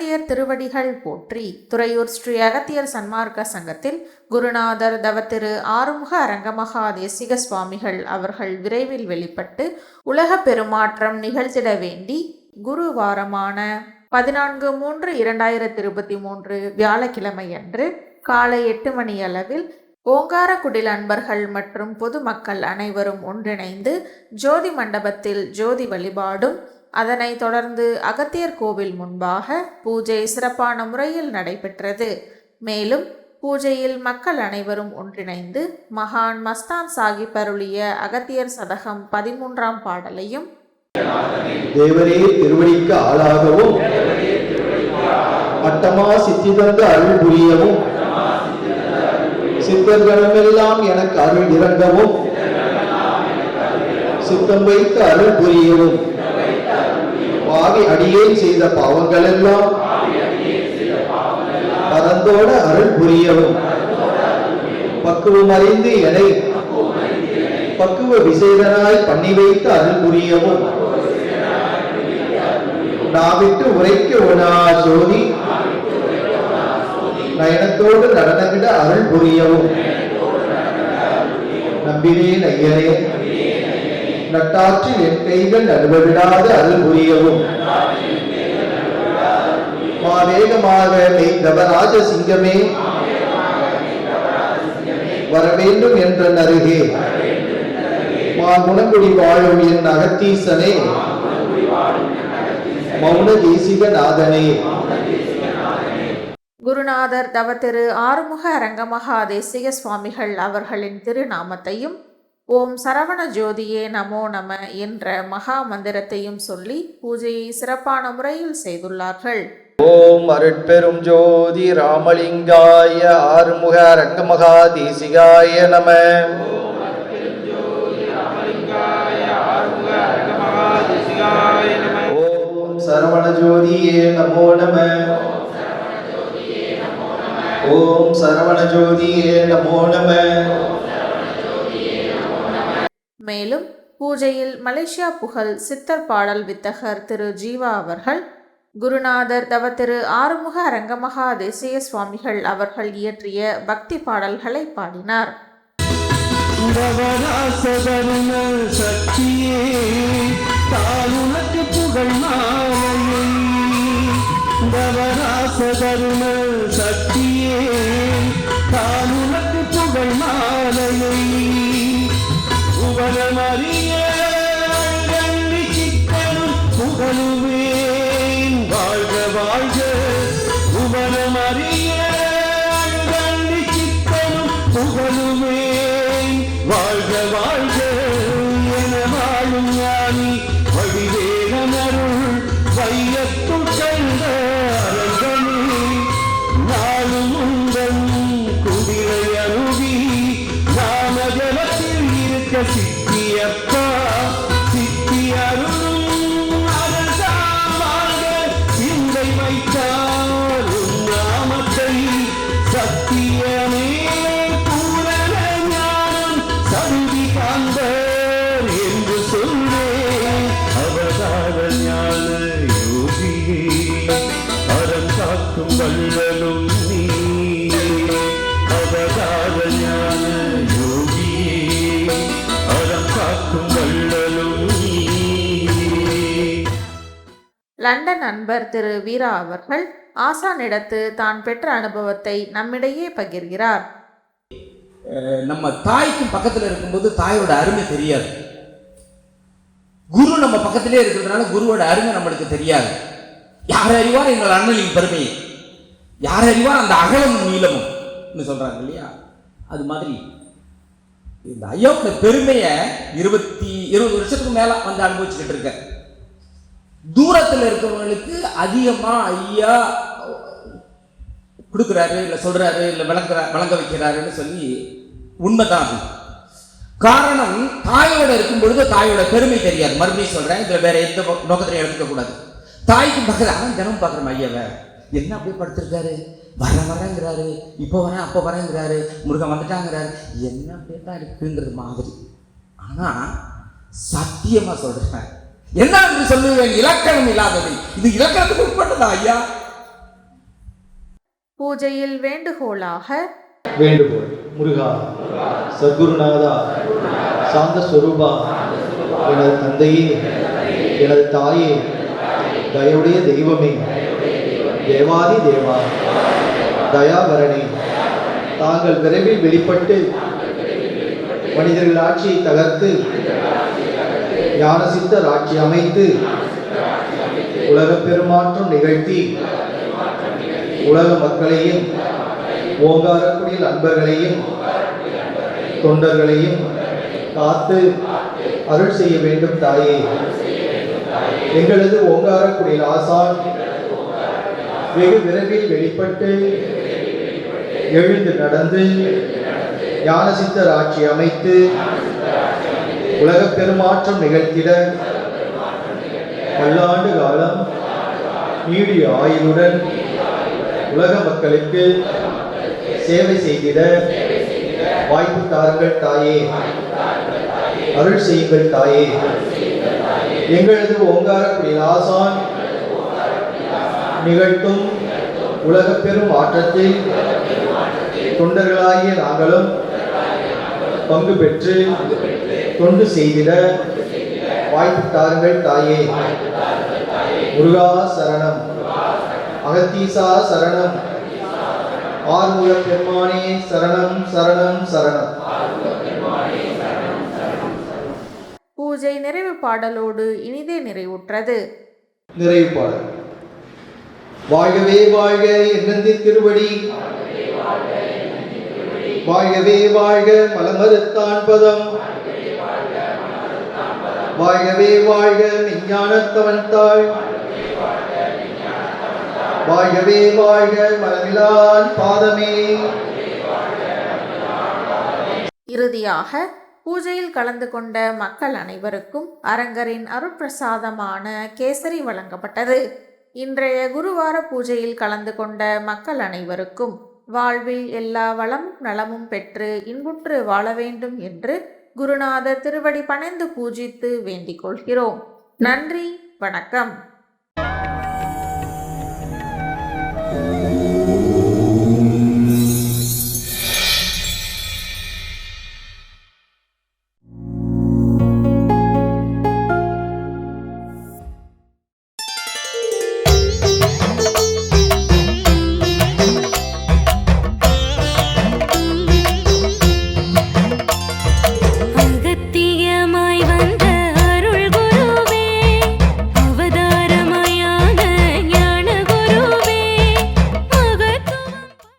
அகத்தியர் திருவடிகள் போற்றி துறையூர் ஸ்ரீ அகத்தியர் சன்மார்க்க சங்கத்தில் குருநாதர் தவத்திரு ஆறுமுக அரங்கமகா தேசிக சுவாமிகள் அவர்கள் விரைவில் வெளிப்பட்டு உலக பெருமாற்றம் நிகழ்த்திட வேண்டி குருவாரமான பதினான்கு மூன்று இரண்டாயிரத்தி இருபத்தி மூன்று வியாழக்கிழமை அன்று காலை எட்டு மணி அளவில் ஓங்காரக்குடில் அன்பர்கள் மற்றும் பொதுமக்கள் அனைவரும் ஒன்றிணைந்து ஜோதி மண்டபத்தில் ஜோதி வழிபாடும் அதனைத் தொடர்ந்து அகத்தியர் கோவில் முன்பாக பூஜை சிறப்பான முறையில் நடைபெற்றது. மேலும் பூஜையில் மக்கள் அனைவரும் ஒன்றிணைந்து மகான் மஸ்தான் சாஹிப் அருளிய அகத்தியர் சதகம் பதிமூன்றாம் பாடலையும் தேவரே திருவடிக்கு ஆளாகவும் அட்டமா சித்தி தந்த அருள் புரியவும் சித்தர்களமெல்லாம் எனக்கு அருள் இறங்கவும் சித்தம் வைத்து அருள் புரியவும். பாவி அடியேன் செய்த பாவங்கள் எல்லாம் பரந்தோட அருள் புரியவும். பக்குவம் அறிந்து எனை பக்குவ விசேதனாய் பண்ணி வைத்து அருள் புரியவும். நாவிட்டு உரைக்க உனா சோதி. நயனத்தோடு நடனமிட அருள் புரியவும். நம்பினேன் ஐயனே நட்டாற்றில் என் கைகள் நடுவவிடாது அருள் புரியவும். மாவேகமாக மெய்தவராஜ சிங்கமே வரவேண்டும் என்ற அருகே. மா குணங்குடி வாழும் என் அகத்தீசனே மௌன தேசிக நாதனே. குருநாதர் தவத்திரு ஆறுமுக அரங்கமகா தேசிக சுவாமிகள் அவர்களின் திருநாமத்தையும் ஓம் சரவண ஜோதியே நமோ நம என்ற மகா மந்திரத்தையும் சொல்லி பூஜையை சிறப்பான முறையில் செய்துள்ளார்கள். ஓம் அருட்பெரும் ஜோதி ராமலிங்காய ஆறுமுக ரங்கமகா தேசிகாய நம. ஓம் சரவண ஜோதியே நமோ நம. ஓம் சரவண ஜோதியே நமோ நம. மேலும் பூஜையில் மலேசியா புகழ் சித்தர் பாடல் வித்தகர் திரு ஜீவா அவர்கள் குருநாதர் தவ திரு ஆறுமுக அரங்கமகா தேசிய சுவாமிகள் அவர்கள் இயற்றிய பக்தி பாடல்களை பாடினார். சக்தியே தானுனக்கு புகழ் மாலையை சக்தியே தானுனக்கு புகழ் மாலையை புகழமறிய கண்ணி சிக்கனும் புகழுவேன். வாழ்க வாழ்க. காக்கும் வள்ளலும் நீ. அவதார ஞான யோகியே அறம் காக்கும் வள்ளலும் நீ. லண்டன் நண்பர் திரு வீரா அவர்கள் ஆசானிடத்து தான் பெற்ற அனுபவத்தை நம்மிடையே பகிர்கிறார். நம்ம தாய்க்கும் பக்கத்தில் இருக்கும்போது தாயோட அருமை தெரியாது. குரு நம்ம பக்கத்திலே இருக்கிறதுனால குருவோட அருமை நம்மளுக்கு தெரியாது. யார் அறிவார்? எங்கள் அண்ணனின் பெருமையை. யார் அறிவார் அந்த அகலம் நீளமும் சொல்றாங்க இல்லையா? அது மாதிரி இந்த ஐயாவோட பெருமையை இருபத்தி இருபது வருஷத்துக்கு மேல வந்து அனுபவிச்சுக்கிட்டு இருக்கேன் தூரத்தில் இருக்கிறவங்களுக்கு அதிகமா ஐயா கொடுக்குறாரு இல்லை சொல்றாரு இல்லை விளங்குற விளங்க வைக்கிறாருன்னு சொல்லி உண்மைதான் அது. காரணம் தாயோட இருக்கும் பொழுது தாயோட பெருமை தெரியாது. மறுபடியும் சொல்றேன் இதுல வேற எந்த நோக்கத்திலையும் எடுத்துக்க கூடாது. தாய்க்கு பக்கத்தில் அவன் தினம் பார்க்குறோம் ஐயாவை என்ன அப்படியே படுத்திருக்காரு? வர வரேங்கிறாரு. இப்போ வரேன் அப்போ வரேங்கிறாரு. முருகன் வந்துட்டாங்கிறாரு. என்ன அப்படியே தான் இருக்குங்கிறது மாதிரி. ஆனா சத்தியமா சொல்றேன். என்ன என்று சொல்லுவேன்? இலக்கணம் இல்லாததை. இது இலக்கணத்துக்கு உட்பட்டதா ஐயா? பூஜையில் வேண்டுகோளாக வேண்டுகோள். முருகா சத்குருநாதா சாந்த ஸ்வரூபா எனது தந்தையே எனது தாயே தயவுடைய தெய்வமே தேவாதி தேவா தயாபரணி. தாங்கள் விரைவில் வெளிப்பட்டு மனிதர்கள் ஆட்சியை தகர்த்து ஞானசித்தர் ஆட்சி அமைத்து உலகப் பெருமாற்றம் நிகழ்த்தி உலக மக்களையும் ஓங்காரக்குடியில் அன்பர்களையும் தொண்டர்களையும் காத்து அருள் செய்ய வேண்டும் தாயே. எங்களது ஓங்காரக்குடியில் ஆசான் வெகு விரைவில் வெளிப்பட்டு எழுந்து நடந்து ஞானசித்தர் ஆட்சி அமைத்து உலகப் பெருமாற்றம் நிகழ்த்திட பல்லாண்டு காலம் நீடிய ஆயுளுடன் உலக மக்களுக்கு சேவை செய்திட வாய்ப்பு தாருங்கள் தாயே. அருள் செய்யுங்கள் தாயே. எங்களது ஓங்காரக்குடியில் ஆசான் நிகழ்த்தும் உலக பெரும் மாற்றத்தில் தொண்டர்களாகிய நாங்களும் பங்கு பெற்று தொண்டு செய்திட வாய்ப்பு தாருங்கள் தாயே. முருகா சரணம். அகத்தீசா சரணம். ஆறுமுக பெருமானே சரணம் சரணம் சரணம். பூஜை நிறைவு பாடலோடு இனிதே நிறைவுற்றது. நிறைவு பாடல். வாழ்கவே வாழ்க என்னந்தி திருவடி. வாழ்கவே வாழ்க மலமறுத்தான் பதம். வாழ்கவே வாழ்க விஞ்ஞானத்தவன் தாள். வாழ்கவே வாழ்க மலமிலான் பாதமே. இறுதியாக பூஜையில் கலந்து கொண்ட மக்கள் அனைவருக்கும் அரங்கரின் அருட்பிரசாதமான கேசரி வழங்கப்பட்டது. இன்றைய குருவார பூஜையில் கலந்து கொண்ட மக்கள் அனைவருக்கும் வாழ்வில் எல்லா வளமும் நலமும் பெற்று இன்புற்று வாழ வேண்டும் என்று குருநாதர் திருவடி பணிந்து பூஜித்து வேண்டிக் கொள்கிறோம். நன்றி வணக்கம்.